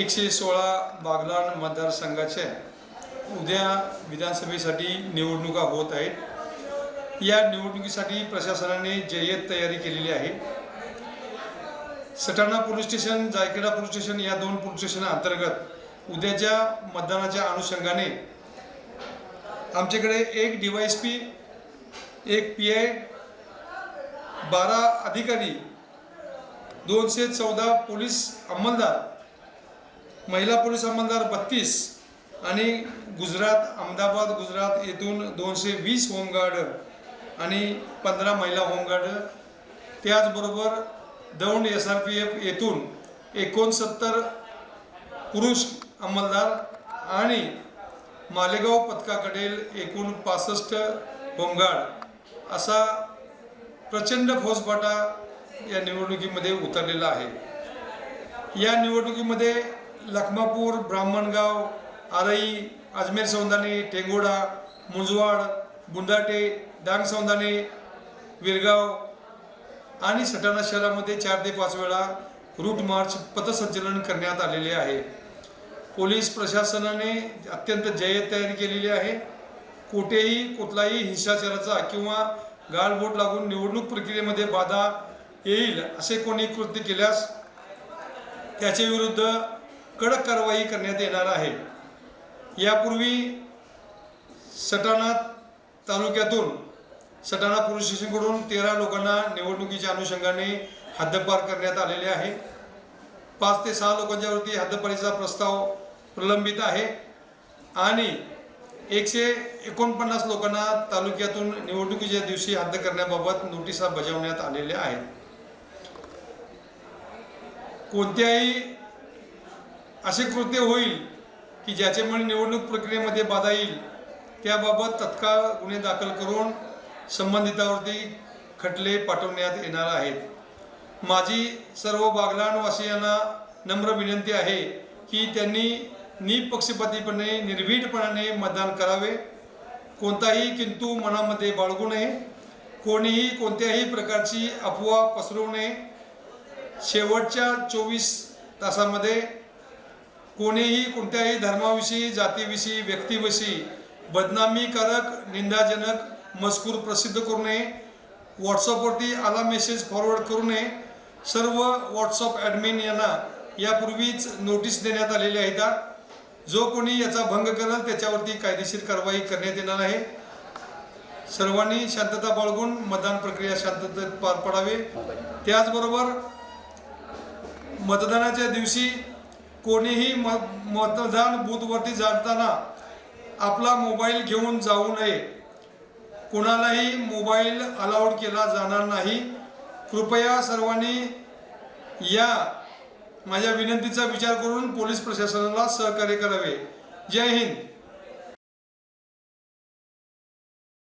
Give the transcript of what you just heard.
एकशे सोळा बागलाण मतदारसंघाच्या उद्या विधानसभेसाठी निवडणुका होत आहेत. या निवडणुकीसाठी प्रशासनाने जय्यत तयारी केलेली आहे. Satana police station Jaykheda police station या दोन पोलीस स्टेशन अंतर्गत उद्याच्या मतदानाच्या अनुषंगाने आमच्याकडे एक डी वाय एस पी एक पी आय बारा अधिकारी दोनशे चौदा पोलीस अंमलदार महिला पोलीस अंमलदार बत्तीस आणि गुजरात अहमदाबाद गुजरात येथून दोनशे वीस होमगार्ड आणि पंधरा महिला होमगार्ड. त्याचबरोबर Daund S R P F येथून एकोणसत्तर पुरुष अंमलदार आणि मालेगाव पथकाकडील एकूण पासष्ट होमगार्ड. असा प्रचंड फौजपाटा या निवडणुकीमध्ये उतरलेला आहे. या निवडणुकीमध्ये लखमापूर ब्राह्मणगाव आरई अजमेर सौंदाणे टेंगोडा मुंजवाड बुंदाटे डांग सौंदाणे विरगाव आणि सटाणा शहरामध्ये चार ते पाच वेळा रूट मार्च पथसंचलन करण्यात आलेले आहे. पोलीस प्रशासनाने अत्यंत जय्यत तयारी केलेली आहे. कुठेही कुठलाही हिंसाचाराचा किंवा गाळबोट लागून निवडणूक प्रक्रियेमध्ये बाधा येईल असे कोणी कृत्य केल्यास त्याच्या विरुद्ध कडक कारवाई करण्यात येणार आहे. यापूर्वी सटाणा तालुक्यातून सटाणा पोलीस स्टेशनकडून तेरा लोकांना निवडणुकीच्या अनुषंगाने हद्दपार करण्यात आलेले आहे. पाच ते सहा लोकांच्यावरती हद्दपारीचा प्रस्ताव प्रलंबित आहे आणि एकशे एकोणपन्नास लोकांना तालुक्यातून निवडणुकीच्या दिवशी हद्द करण्याबाबत नोटिसा बजावण्यात आलेल्या आहेत. कोणत्याही असे कृत्य होईल की ज्याच्यामुळे निवडणूक प्रक्रियेमध्ये बाधा येईल त्याबाबत तत्काळ गुन्हे दाखल करून संबंधितावरती खटले पाठवण्यात येणार आहेत. माझी सर्व बागलाणवासियांना नम्र विनंती आहे की त्यांनी निपक्षपातीपणे निर्भीडपणाने मतदान करावे. कोणताही किंतू मनामध्ये बाळगू नये. कोणीही कोणत्याही प्रकारची अफवा पसरवू नये. शेवटच्या चोवीस तासामध्ये कोणीही कोणत्याही धर्माविषयी जातीविषयी व्यक्तीविषयी बदनामीकारक निंदाजनक मजकूर प्रसिद्ध करू नये. व्हॉट्सअपवरती आला मेसेज फॉरवर्ड करू नये. सर्व व्हॉट्सअप ॲडमिन यांना यापूर्वीच नोटीस देण्यात आलेली आहेत जो कोणी याचा भंग करेल त्याच्यावरती कायदेशीर कारवाई करण्यात येणार आहे. सर्वांनी शांतता बाळगून मतदान प्रक्रिया शांततेत पार पडावे. त्याचबरोबर मतदानाच्या दिवशी कोणीही म मतदान बूथवरती जाताना आपला मोबाईल घेऊन जाऊ नये. कोणालाही मोबाईल अलाउड केला जाणार नाही. कृपया सर्वांनी या माझ्या विनंतीचा विचार करून पोलीस प्रशासनाला सहकार्य करावे. जय हिंद.